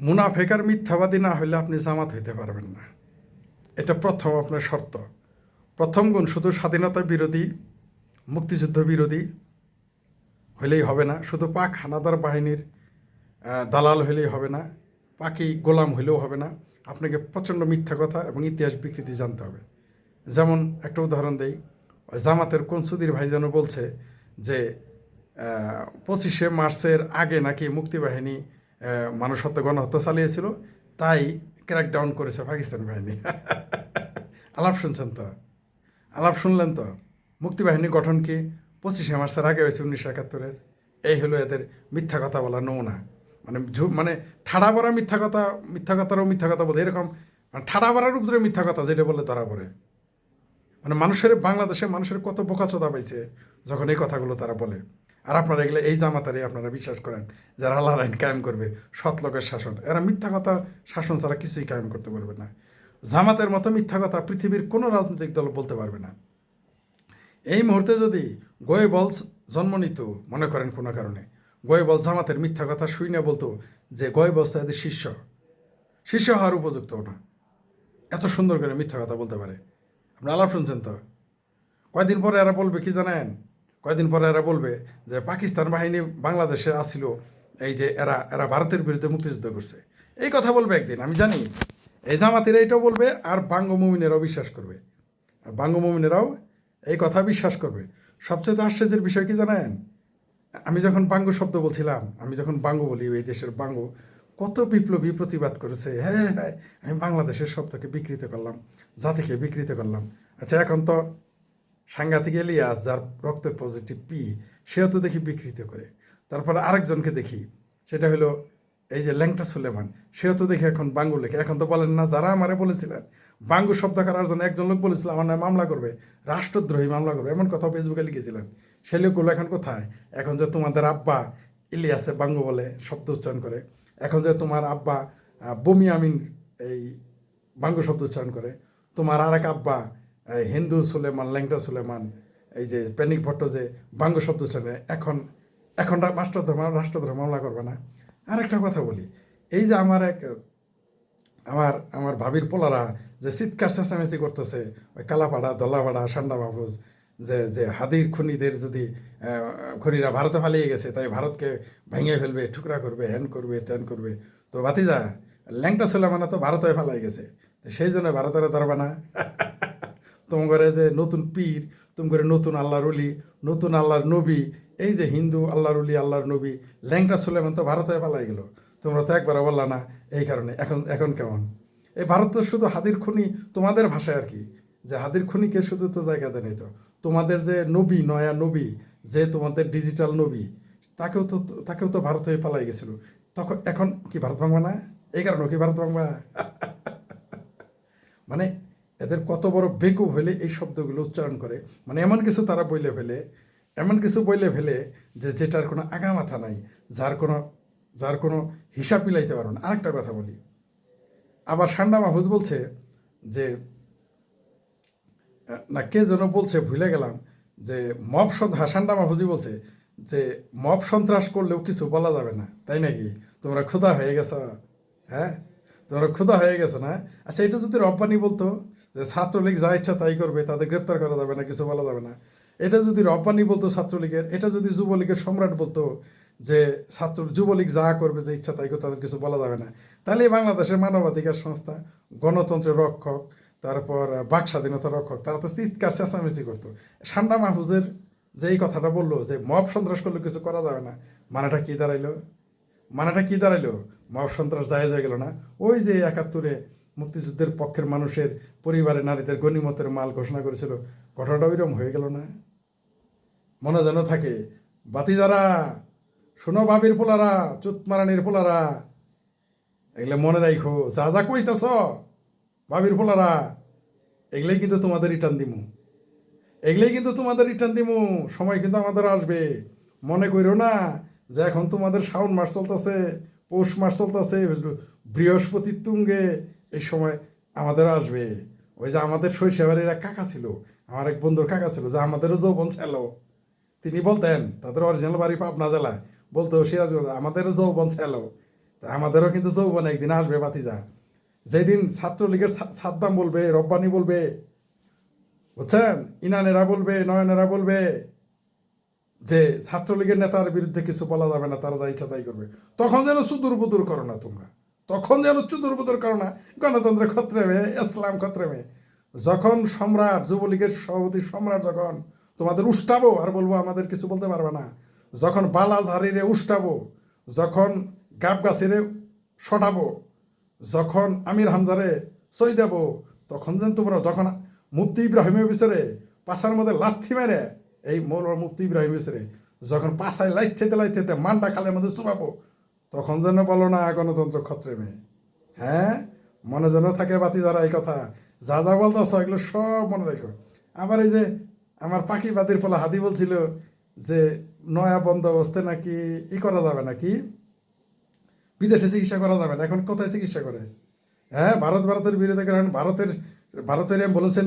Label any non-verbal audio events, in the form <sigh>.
মুনাফেকার মিথ্যাবাদী না হলে আপনি জামাত হইতে পারবেন না। এটা প্রথম আপনার শর্ত। প্রথম গুণ, শুধু স্বাধীনতা বিরোধী, মুক্তিযুদ্ধ বিরোধী হলেই হবে না। শুধু পাক হানাদার বাহিনীর দালাল হলেই হবে না। পাকি গোলাম হলেও হবে না। আপনাকে প্রচণ্ড মিথ্যা কথা এবং ইতিহাস বিকৃতি জানতে হবে। যেমন একটা উদাহরণ দেই জামাতের কনসুদির ভাই যেন বলছে যে পঁচিশে মার্চের আগে নাকি মুক্তিবাহিনী মানুষ হত্যা গণহত্যা চালিয়েছিল, তাই ক্র্যাকডাউন করেছে পাকিস্তান বাহিনী। <laughs> আলাপ শুনছেন তো? আলাপ শুনলেন তো? মুক্তিবাহিনী গঠন কি পঁচিশে মার্চের আগে হয়েছে উনিশশো একাত্তরের? এই হলো এদের মিথ্যা কথা বলা নমুনা। মানে মানে ঠাড়া বড়া মিথ্যা কথা, মিথ্যা কথারও মিথ্যা কথা বলে, এরকম মানে ঠাড়া বড়ার উপরে মিথ্যা কথা যেটা বলে ধরা পড়ে। মানে মানুষের বাংলাদেশে মানুষের কত বোকাচোদা পাইছে যখন এই কথাগুলো তারা বলে। আর আপনারা এগুলো এই জামাতারে আপনারা বিশ্বাস করেন, যারা আল্লাহর আইন কায়েম করবে, সৎ লোকের শাসন। এরা মিথ্যা কথা শাসন ছাড়া কিছুই কায়েম করতে পারবে না। জামাতের মতো মিথ্যা কথা পৃথিবীর কোনো রাজনৈতিক দল বলতে পারবে না। এই মুহূর্তে যদি গোয়েবলস জন্ম নিত, মনে করেন কোনো কারণে, গোয়েবল জামাতের মিথ্যা কথা শুই না বলতো যে গোয়েবলস তো এদের শিষ্য। শিষ্য হওয়ার উপযুক্ত না। এত সুন্দর করে মিথ্যা কথা বলতে পারে। আপনি আলাপ শুনছেন তো? কয়দিন পরে এরা বলবে, কি জানেন? কয়দিন পরে এরা বলবে যে পাকিস্তান বাহিনী বাংলাদেশে আসছিল এই যে এরা এরা ভারতের বিরুদ্ধে মুক্তিযুদ্ধ করছে। এই কথা বলবে একদিন, আমি জানি। এই জামাতিরা এটাও বলবে আর বাঙ্গমুমিনেরাও বিশ্বাস করবে। আর বাঙ্গমুমিনেরাও এই কথা বিশ্বাস করবে। সবচেয়ে আশ্চর্যের বিষয় কি জানেন? আমি যখন বাঙ্গ শব্দ বলছিলাম, আমি যখন বাঙ্গ বলি, এই দেশের বাঙ্গ কত বিপ্লবী প্রতিবাদ করেছে। হ্যাঁ হ্যাঁ আমি বাংলাদেশের শব্দকে বিকৃত করলাম, জাতিকে বিকৃত করলাম। আচ্ছা এখন তো সাংঘাতিক এলিয়াস যার রক্তের পজিটিভ পি সেও তো দেখি বিকৃত করে। তারপর আরেকজনকে দেখি, সেটা হলো এই যে ল্যাংটা সুলেমান, সেও তো দেখি এখন বাঙ্গু লেখে। এখন তো বলেন না যারা আমারে বলেছিলেন, বাঙ্গু শব্দ করার জন্য একজন লোক বলেছিল, আমার নামে মামলা করবে, রাষ্ট্রদ্রোহী মামলা করবে। এমন কথা ফেসবুকে লিখেছিলেন। সেই লোকগুলো এখন কোথায়? এখন যে তোমাদের আব্বা ইলিয়াসে বাঙ্গু বলে শব্দ উচ্চারণ করে, এখন যে তোমার আব্বা বমি আমিন এই বাঙ্গু শব্দ উচ্চারণ করে, তোমার আর এক আব্বা হিন্দু সুলেমান ল্যাংটা সুলেমান এই যে প্যানিক ভট্ট যে বাঙ্গ শব্দ করে, এখন এখন রাষ্ট্রধর্ম রাষ্ট্রধর্ম মামলা করবে না। আর একটা কথা বলি এই যে আমার এক আমার আমার ভাবির পোলারা যে চিৎকার চেঁচামেচি করতেছে ওই কালাপাড়া দলাপাড়া সান্ডা বাবুজ যে যে হাদির খুনিদের যদি খুনিরা ভারতে পালিয়ে গেছে তাই ভারতকে ভেঙে ফেলবে ঠুকরা করবে হ্যান করবে ত্যান করবে। তো ভাতিজা ল্যাংটা ছেলে মানে তো ভারতে পালাই গেছে সেই জন্য ভারতের ধরবে না। <laughs> তোমার ঘরে যে নতুন পীর তুমি করে নতুন আল্লাহর উলি নতুন আল্লাহর নবী, এই যে হিন্দু আল্লাহর উলি আল্লাহর নবী ল্যাংটা সুলেমান তো ভারতে পালাই গেল। তোমরা তো একবার বললা না এই কারণে। এখন এখন কেমন? এই ভারত তো শুধু হাদির খুনি তোমাদের ভাষায় আর কি। যে হাদির খুনিকে শুধু তো জায়গা দেয় নাই তো। তোমাদের যে নবী, নয়া নবী, যে তোমাদের ডিজিটাল নবী, তাকেও তো তাকেও তো ভারত হয়ে পালাই গেছিল। তখন, এখন কি ভারত ভাঙবা না? এই কারণে কি ভারত ভাঙবা? <laughs> মানে এদের কত বড় বেকুব হলে এই শব্দগুলো উচ্চারণ করে। মানে এমন কিছু তারা বইলে ফেলে, এমন কিছু বইলে ফেলে যে যেটার কোনো আগা মাথা নাই, যার কোনো যার কোনো হিসাব মিলাইতে পারবে না। আরেকটা কথা বলি। আবার সান্ডা মাহফুজ বলছে যে না, কে যেন বলছে, ভুলে গেলাম, যে মব সন্ত্রাস সান্ডা মাহফুজি বলছে যে, মব সন্ত্রাস করলেও কিছু বলা যাবে না, তাই নাকি? তোমরা ক্ষুধা হয়ে গেছো হ্যাঁ? তোমরা ক্ষুধা হয়ে গেছো না? আচ্ছা এটা যদি রব্বানি বলতো যে ছাত্রলীগ যা ইচ্ছা তাই করবে, তাদের গ্রেপ্তার করা যাবে না, কিছু বলা যাবে না। এটা যদি রব্বানি বলতো ছাত্রলীগের, এটা যদি যুবলীগের সম্রাট বলতো যে ছাত্র, যুবলীগ যা করবে, যে ইচ্ছা তাই তাদের কিছু বলা যাবে না। তাহলে বাংলাদেশের মানবাধিকার সংস্থা গণতন্ত্রের রক্ষক, তারপর বাক স্বাধীনতা রক্ষক, তারা তো চিৎকার চেঁচামেচি করতো। সান্ডা মাহফুজের যে এই কথাটা বলল যে মব সন্ত্রাস করলে কিছু করা যাবে না, মানেটা কি দাঁড়াইলো? মানেটা কি দাঁড়াইলো? মব সন্ত্রাস জায়েজ হয়ে গেল না? ওই যে একাত্তরে মুক্তিযুদ্ধের পক্ষের মানুষের পরিবারে নারীদের গণিমতের মাল ঘোষণা করেছিল। ঘটনাটা ওইরকম হয়ে গেল না? মনে যেন থাকে বাতি যারা শোনো বাবির পোলারা, চুতমারানির পোলারা, এগুলো মনে রাখো যা যা কইতেছ, বাবির পোলারা, এগুলোই কিন্তু তোমাদের রিটার্ন দিমু। এগুলোই কিন্তু তোমাদের রিটার্ন দিমু, সময় কিন্তু আমাদের আসবে। মনে করিও না যে এখন তোমাদের শ্রাবণ মাস চলতেছে, পৌষ মাস চলতেছে, বৃহস্পতি তুঙ্গে এই সময় আমাদের আসবে। ওই যে আমাদের শৈশবের এক কাকা ছিল, আমার এক বন্ধুর কাকা ছিল, যে আমাদেরও যৌবন ছিল। তিনি বলতেন, তাদের অরিজিনাল বাড়ি পাবনা জেলায়। বলতো, সিরাজগঞ্জ, আমাদেরও যৌবন ছিল। আমাদেরও কিন্তু যৌবন একদিন আসবে বাতিজা যেদিন ছাত্রলীগের সাদ্দাম বলবে, রব্বানি বলবে, বুঝছেন? ইনানেরা বলবে, নয়নেরা বলবে, যে ছাত্রলীগের নেতার বিরুদ্ধে কিছু বলা যাবে না, তারা যা ইচ্ছা তাই করবে। তখন যেন সুদূর বুদুর করো না তোমরা। তখন যেন চুদুর বুদুর করো না গণতন্ত্র ক্ষত্রেমে ইসলাম ক্ষত্রেমে যখন সম্রাট, যুবলীগের সভাপতি সম্রাট যখন তোমাদের উষ্টাবো, আর বলব আমাদের কিছু বলতে পারবে না। যখন বালাঝারিরে উষ্টাবো, যখন গাব গাছিরে সটাবো, যখন আমির হামজারে সই দেব তখন যেন তোমরা যখন মুফতি ইব্রাহিমের বিচারে পাশার মধ্যে লাথি মেরে, এই মৌল মুফতি ইব্রাহিম বিচারে যখন পাশায় লাইতে লাইতে মান্ডা খালের মধ্যে চুপাবো তখন যেন বলো না গণতন্ত্র ক্ষত্রে মেয়ে হ্যাঁ? মনে যেন থাকে বাতি যারা এই কথা। যা যা বলতেছ এগুলো সব মনে রেখো। আবার এই যে আমার পাখি বাতির ফলে হাদি বলছিল যে, নয়া বন্দোবস্তে নাকি ই করা যাবে নাকি? বিদেশে চিকিৎসা করা যাবে না। এখন কোথায় চিকিৎসা করে? হ্যাঁ ভারত ভারতের বিরোধী কারণ ভারতের ভারতের বলেছেন